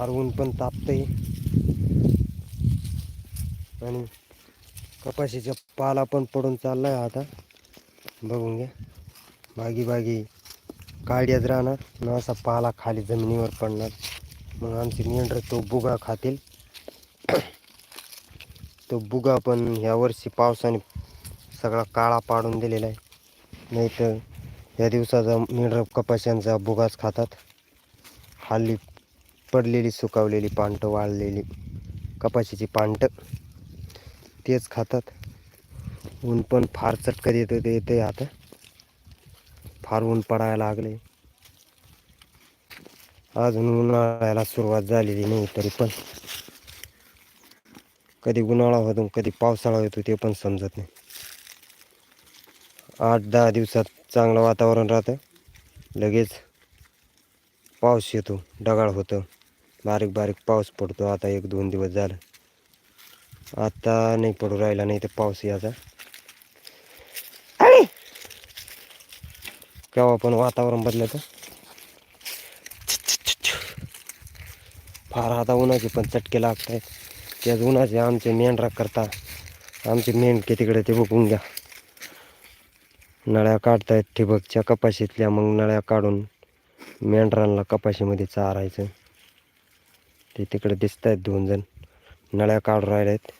फार ऊन पण तापतंय. आणि कपाशीचा पाला पण पडून चाललाय आता. बघून घ्या. बागी बागी काड्यात राहणार. मग असा पाला खाली जमिनीवर पडणार. मग आमची मेंढर तो बुगा खातील. तो बुगा पण ह्या वर्षी पावसाने सगळा काळा पाडून दिलेला आहे. नाही तर या दिवसाचा मेंढर कपाशांचा बुगाच खातात. हल्ली पडलेली सुकावलेली पानटं वाळलेली कपाशीची पांटं तेच खातात. ऊन पण फार चटकत येतं ते येते आता. फार ऊन पडायला लागले अजून उन्हाळ्याला सुरुवात झालेली नाही तरी पण. कधी उन्हाळा होतो कधी पावसाळा होतो ते पण समजत नाही. आठ दहा दिवसात चांगलं वातावरण राहतं. लगेच पाऊस येतो ढगाळ होतं. बारीक बारीक पाऊस पडतो. आता एक दोन दिवस झालं. आता नाही पडू राहिला नाही तर पाऊस याचा केव्हा पण वातावरण बदलतं. फार आता उन्हाचे पण चटके लागत आहेत त्याच उन्हाचे आमचे मेंढरा करता आमचे मेंढके तिकडे ते बघून घ्या. नळ्या काढतायत ठिबकच्या कपाशीतल्या मग नळ्या काढून मेंढरांना कपाशीमध्ये चारायचं. ते तिकडे दिसत आहेत दोन जण नळ्या काढून राहिल्यात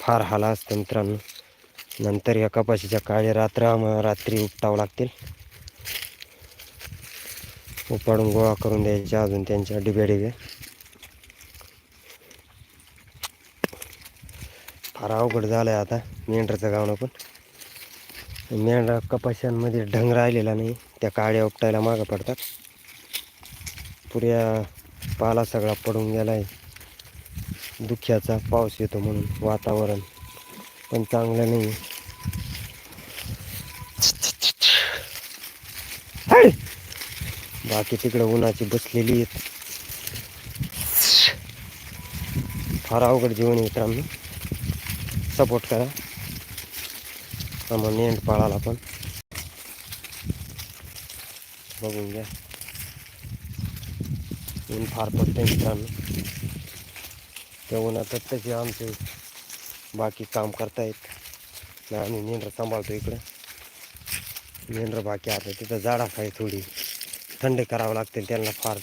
फार हाला असतं मित्रांनो. नंतर या कपाशीच्या काळी रात्र आम्हाला रात्री उपटावं लागतील. उपाडून गोळा करून द्यायच्या अजून त्यांच्या डिब्या डिब्या फार अवघड झालं आहे आता मेंढराचं गावनं पण. मेंढरा कपाशांमध्ये ढंग राहिलेला नाही. त्या काळ्या उपटायला मागं पडतात. पुऱ्या पाला सगळा पडून गेला आहे दुख्याचा पाऊस येतो म्हणून वातावरण पण चांगलं नाही बाकी तिकडे उन्हाची बसलेली आहेत. फार अवघड जीवन आहे मित्रांनो. सपोर्ट करा. आम्हाला नेंड पाळाला पण. बघून घ्या. ऊन फार पडतं मित्रांनो. त्या उन्हातच तसे आमचे बाकी काम करतायत. ना आम्ही मेंढरं सांभाळतो इकडं. मेंढरं बाकी आता तिथं झाडाखाली थोडी. थंड करावं लागते त्यांना फार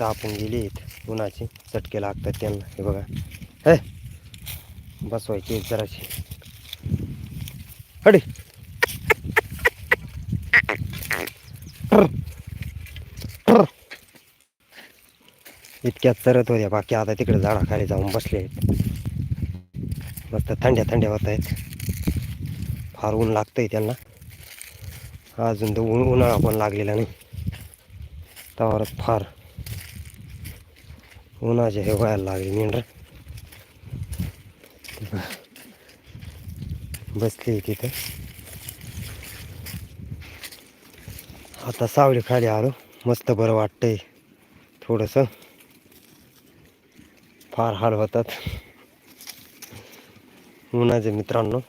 तापून गेली आहेत उन्हाचे चटके लागतात त्यांना. हे बघा. हे बसवायची जराशी. अडे इतक्यात चरत होत्या बाकी आता तिकडे झाडाखाली जाऊन बसले आहेत. मस्त थंड्या थंड्या होत आहेत. फार ऊन लागतंय त्यांना. अजून तर ऊन उन्हाळा पण लागलेला नाही. त्यावरच फार उन्हाचे हे व्हायला लागले मेंढर. बसली तिथं. आता सावली खाली आलो. मस्त बरं वाटतंय थोडंसं. फार हाल होतात. उन्हाचे मित्रांनो.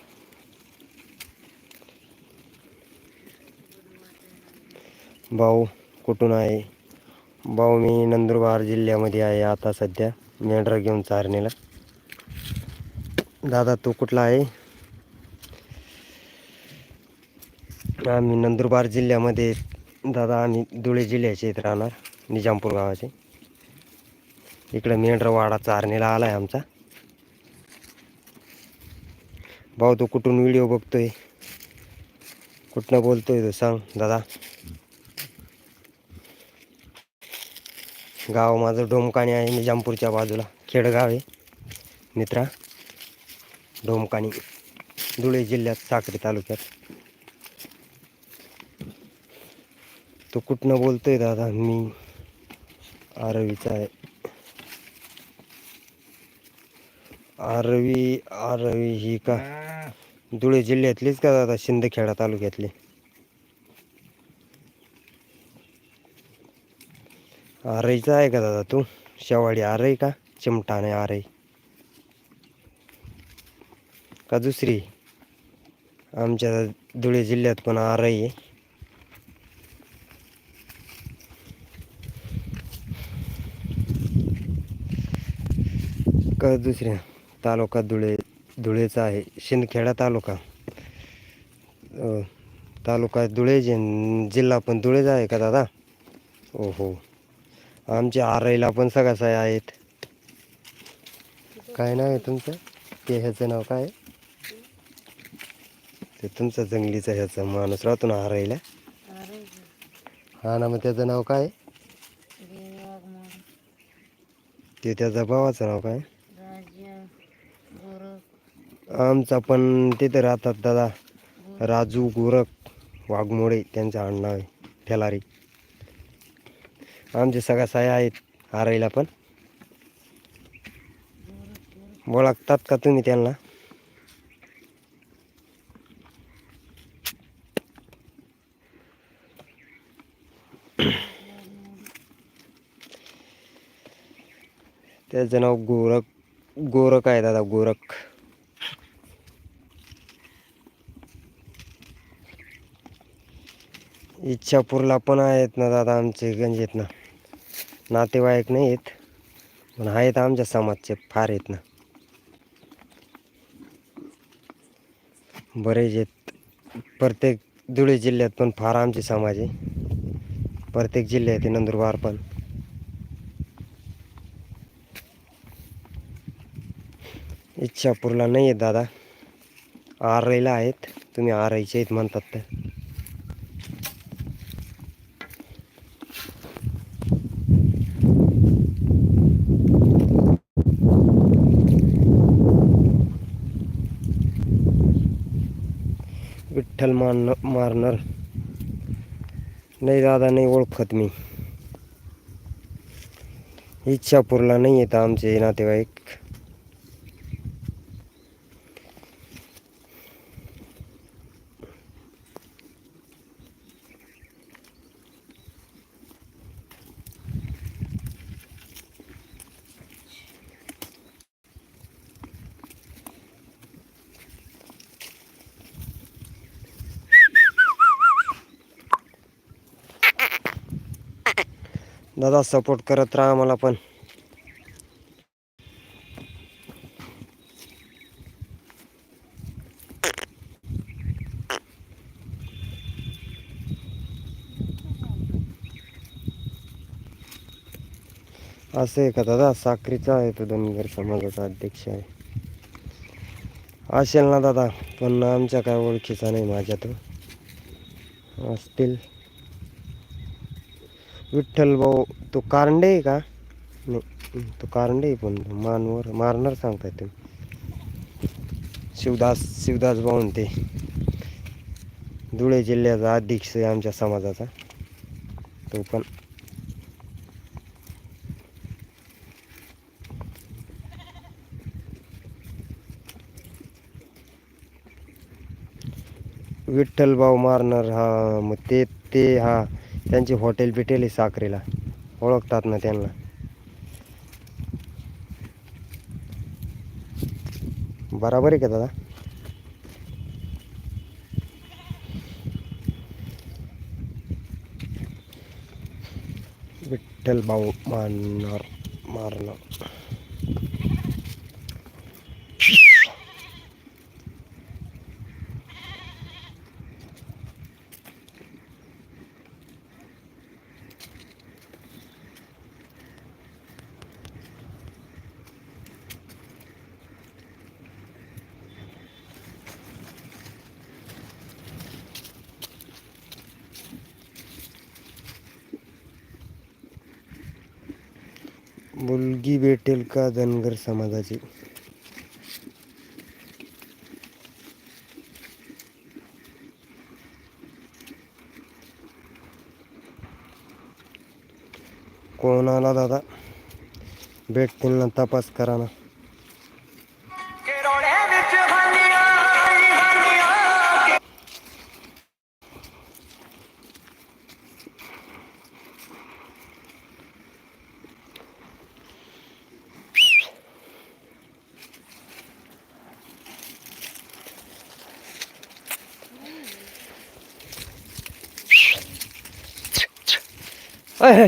भाऊ कुठून आहे? भाऊ मी नंदुरबार जिल्ह्यामध्ये आहे आता सध्या. मेंढरा घेऊन चारणीला दादा तू कुठला आहे? आम्ही नंदुरबार जिल्ह्यामध्ये दादा आम्ही धुळे जिल्ह्याचे इथं राहणार. निजामपूर गावाचे. इकडं मेंढरवाडा चारणीला आला आहे आमचा. भाऊ तो कुठून व्हिडिओ बघतोय? कुठनं बोलतोय तू सांग दादा. गाव माझं डोमकाणी आहे निजामपूरच्या बाजूला. खेडगाव आहे मित्रा. डोमकाणी धुळे जिल्ह्यात साक्री तालुक्यात. तो कुठनं बोलतोय दादा? मी आरवीचा आहे. आरवी आरवी ही का? धुळे जिल्ह्यातलीच का दादा? शिंदखेडा तालुक्यातली. आरईचा आहे का दादा तू? शेवाडी आरई का? चिमटाने आरई. का दुसरी? आमच्या धुळे जिल्ह्यात पण आरई आहे. का दुसऱ्या? तालुका धुळे धुळेचा आहे. शिंदखेडा तालुका. तालुका धुळे जिन जिल्हा पण धुळेच आहे का दादा? हो हो आमच्या आरईला पण सगळ्या साय आहेत. काय नाव आहे तुमचं? ते ह्याचं नाव काय? आहे? ते तुमचं जंगलीचं ह्याचं माणूस राहतो ना आरईला. हा ना मग त्याचं नाव काय? ते त्याच्या भावाचं नाव काय? आमचा पण तिथे राहतात दादा. राजू गोरख वाघमोडे त्यांचं आडनाव आहे ठेलारी. आमचे सगळ्या साया आहेत आरईला पण. ओळखतात का तुम्ही त्यांना? त्याचं नाव गोरख गोरख आहे दादा गोरख. इच्छापूरला पण आहेत ना दादा आमचे गंजेत ना. नातेवाईक नाही आहेत पण आहेत आमच्या समाजचे फार आहेत ना. बरेच आहेत. प्रत्येक धुळे जिल्ह्यात पण फार आमचे समाज आहे. प्रत्येक जिल्ह्यात आहे नंदुरबार पण. इच्छापूरला नाही आहेत दादा. आरईला आहेत. तुम्ही आरईचे आहेत म्हणतात तर विठ्ठल मान मारणार. नाही दादा नाही ओळखत मी. इच्छापूरला नाही येतं आमचे नातेवाईक. दादा सपोर्ट करत राहा मला पण. असं आहे का दादा? साखरीचा आहे तो धनगर समाजाचा अध्यक्ष आहे. असेल ना दादा पण आमच्या काय ओळखीचा नाही माझ्या तो. असतील विठ्ठल भाऊ तो कारंडे आहे का? नाही तो कारंडे आहे पण मानवर मारणार सांगताय तुम्ही. शिवदास शिवदास भाऊन ते धुळे जिल्ह्याचा अध्यक्ष आहे आमच्या समाजाचा. तो पण. विठ्ठल भाऊ मारणार हा मग ते ते हा. त्यांची हॉटेल बिटेल आहे साखरेला. ओळखतात ना त्यांना. बराबर आहे का दादा? विठ्ठल भाऊ मारणार मारणार. मुलगी भेटेल का धनगर समाजाची? कोणाला दादा? भेटतील ना तपास करा ना. अय,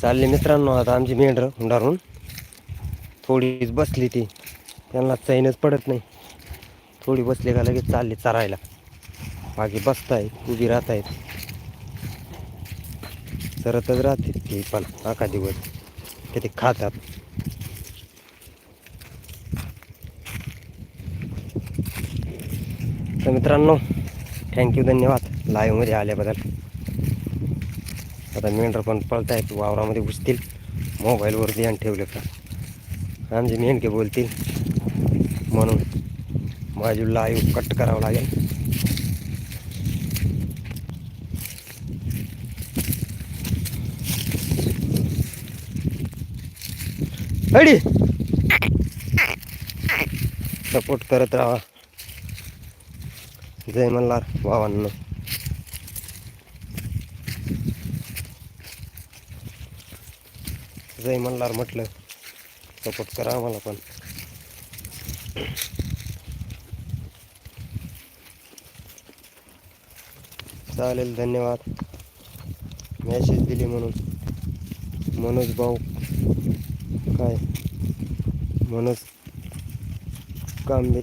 चालले मित्रांनो आता आमची मेंढर हुंडारून. थोडीच बसली ती. त्यांना चैनच पडत नाही. थोडी बसली का लगेच चालली चरायला. बाकी बसतायत उभी राहत आहेत चरतच राहते ती पण आका दिवस. किती खातात. तर मित्रांनो थँक्यू धन्यवाद. लाईव्हमध्ये आल्याबद्दल. आता मेंढर पण पळतायत वावरामध्ये घुसतील मोबाईलवर ध्यान ठेवलं का? आमचे मेंढके बोलतील म्हणून माझी लाईव्ह कट करावं लागेल. अडी! सपोर्ट करत राहा. जय मल्हार भावांनो जय मल्हार म्हटलं. सपोर्ट करा आम्हाला पण. चालेल धन्यवाद. मॅसेज दिली म्हणून. मनोज भाऊ. काय? मनोज कांबे.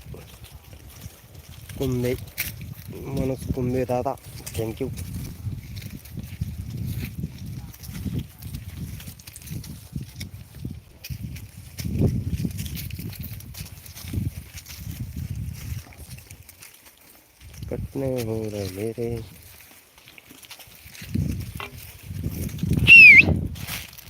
कुंबे. मनोज कुंबे दादा. थँक्यू कट नाही हो राहिले रे